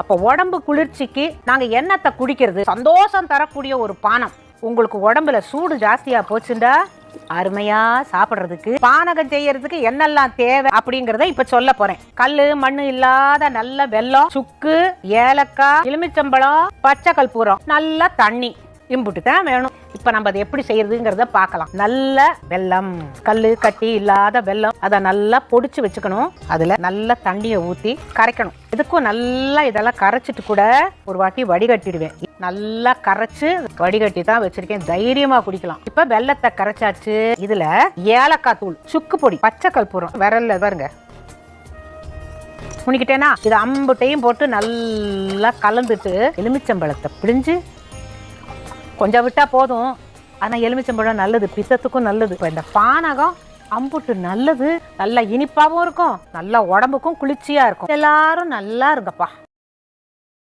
அப்ப உடம்பு குளிர்ச்சிக்கு நாங்க என்னத்தை குடிக்கிறது? சந்தோஷம் தரக்கூடிய ஒரு பானம். உங்களுக்கு உடம்புல சூடு ஜாஸ்தியா போச்சுண்டா? அருமையா சாப்பிடுறதுக்கு பானகம் செய்யறதுக்கு என்னெல்லாம் தேவை அப்படிங்கறத இப்ப சொல்ல போறேன். கல்லு மண்ணு இல்லாத நல்ல வெல்லம் சுக்கு ஏலக்காய் எலுமிச்சம்பழம் பச்சை கற்பூரம் நல்ல தண்ணி. இம்புட்டு தான் வேணும். இப்போ நம்ம அதை எப்படி செய்யறதுங்கிறத பார்க்கலாம். நல்ல வெல்லம் கல் கட்டி இல்லாத வெல்லம் அதை நல்லா பொடிச்சு வச்சுக்கணும். அதில் நல்ல தண்ணியை ஊற்றி கரைக்கணும். இதுக்கும் நல்லா இதெல்லாம் கரைச்சிட்டு கூட ஒரு வாட்டி வடிகட்டிடுவேன். நல்லா கரைச்சு வடிகட்டி தான் வச்சிருக்கேன். தைரியமா குடிக்கலாம். இப்ப வெல்லத்தை கரைச்சாச்சு. இதுல ஏலக்காய் தூள் சுக்கு பொடி பச்சை கற்பூரம் விரல்ல பாருங்க. முனிக்கிட்டேனா? இது அம்புட்டையும் போட்டு நல்லா கலந்துட்டு எலுமிச்சம்பழத்தை பிழிஞ்சு கொஞ்சம் விட்டா போதும். ஆனா எலுமிச்சம்பழம் நல்லது பித்தத்துக்கும் நல்லது. இப்போ இந்த பானகம் அம்புட்டு நல்லது நல்லா இனிப்பாவும் இருக்கும் நல்லா உடம்புக்கும் குளிர்ச்சியா இருக்கும். எல்லாரும் நல்லா இருங்கப்பா.